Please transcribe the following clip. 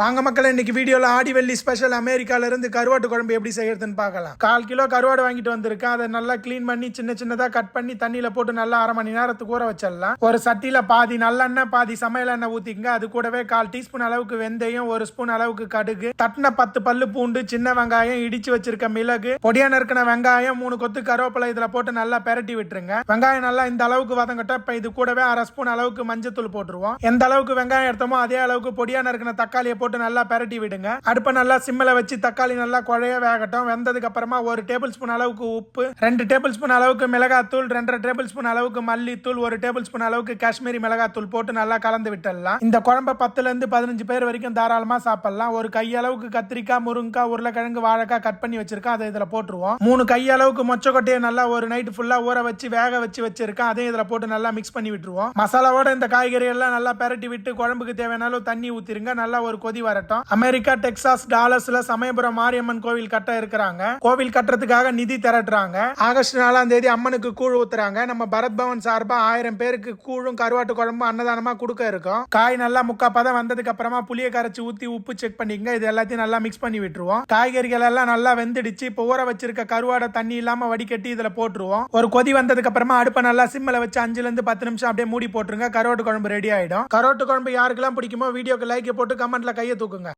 வாங்க மக்கள் இன்னைக்கு வீடியோல ஆடி வெள்ளி ஸ்பெஷல் அமெரிக்கால இருந்து கருவாட்டு குழம்பு எப்படி செய்யறதுன்னு பார்க்கலாம். கால் கிலோ கருவாடு வாங்கிட்டு வந்திருக்கேன். அதை நல்லா க்ளீன் பண்ணி சின்ன சின்னதா கட் பண்ணி தண்ணியில போட்டு நல்லா அரை மணி நேரத்துக்கு ஊற வச்சிடலாம். ஒரு சட்டியில பாதி நல்லெண்ணெய் பாதி சமையல் எண்ணெய் ஊத்திக்கங்க. அது கூடவே கால் டீஸ்பூன் அளவுக்கு வெந்தயம் ஒரு ஸ்பூன் அளவுக்கு கடுகு தட்டின பத்து பல்லு பூண்டு சின்ன வெங்காயம் இடிச்சு வச்சிருக்க மிளகு பொடியா நறுக்கின வெங்காயம் மூணு கொத்து கருவேப்பிலை இதுல போட்டு நல்லா பெரட்டி விட்டுருங்க. வெங்காயம் நல்லா இந்த அளவுக்கு வதங்கட்டும். இப்ப இது கூடவே அரை ஸ்பூன் அளவுக்கு மஞ்சத்தூள் போட்டுருவோம். எந்த அளவுக்கு வெங்காயம் எடுத்தோமோ அதே அளவுக்கு பொடியா நறுக்கின தக்காளியை போட்டு நல்லா பெரட்டி விடுங்க. அடுப்பை நல்லா சிம்மில் வச்சு தக்காளி நல்லா குழைய வேகட்டும். வெந்ததுக்கு அப்புறமா ஒரு டேபிள் ஸ்பூன் அளவுக்கு உப்பு ரெண்டு டேபிள் ஸ்பூன் அளவுக்கு மிளகாத்தூள் ரெண்டரை டேபிள் ஸ்பூன் அளவுக்கு மல்லித்தூள் ஒரு டேபிள் ஸ்பூன் அளவுக்கு காஷ்மீரி மிளகாத்தூள் போட்டு நல்லா கலந்து விட்டுடலாம். இந்த குழம்ப பத்துல இருந்து பதினஞ்சு பேர் வரைக்கும் தாராளமா சாப்பிடலாம். ஒரு கையளவுக்கு கத்திரிக்காய் முருங்கைக்காய் உருளைக்கிழங்கு வாழைக்காய் கட் பண்ணி வச்சிருக்கேன் அதை இதில் போட்டுருவோம். மூணு கையளவுக்கு மொச்சக்கொட்டையை நல்லா ஒரு நைட் ஃபுல்லா ஊற வச்சு வேக வச்சு வச்சிருக்கேன் அதையும் இதில் போட்டு நல்லா மிக்ஸ் பண்ணி விட்டுருவோம். மசாலாவோட இந்த காய்கறி எல்லாம் நல்லா பெரட்டி விட்டு குழம்புக்கு தேவையான தண்ணி ஊத்திருங்க. நல்லா ஒரு கொதி வரட்டும். அமெரிக்கா டெக்சாஸ் டாலர்ஸ்ல சமயபுரம் மாரியம்மன் கோவில் கட்ட இருக்கிறாங்க. கோவில் கட்டுறதுக்காக நிதி திரட்டுறாங்க. ஆகஸ்ட் நாலாம் தேதி அம்மனுக்கு கூழ் ஊத்துறாங்க. நம்ம பரத் பவன் சார்பா ஆயிரம் பேருக்கு கூழும் கருவாட்டு குழம்பும் அன்னதானமா கொடுக்க இருக்கும். காய் நல்லா முக்கா பதம் வந்ததுக்கு அப்புறமா புளிய கரைச்சி ஊத்தி உப்பு செக் பண்ணிக்கங்க. இது எல்லாத்தையும் நல்லா மிக்ஸ் பண்ணி விட்டுருவோம். காய்கறிகள் எல்லாம் நல்லா வெந்துடுச்சு. இப்போ ஊற வச்சிருக்க கருவாடை தண்ணி இல்லாம வடிகட்டி இதுல போட்டுருவோம். ஒரு கொதி வந்ததுக்கு அப்புறமா அடுப்பை நல்லா சிம்மில் வச்சு அஞ்சுல இருந்து பத்து நிமிஷம் அப்படியே மூடி போட்டுருங்க. கருவாட்டு குழம்பு ரெடி ஆயிடும். கருவாட்டு குழம்பு யாருக்கெல்லாம் பிடிக்குமோ வீடியோக்கு லைக் போட்டு கமெண்ட்ல கையை தூக்குங்க.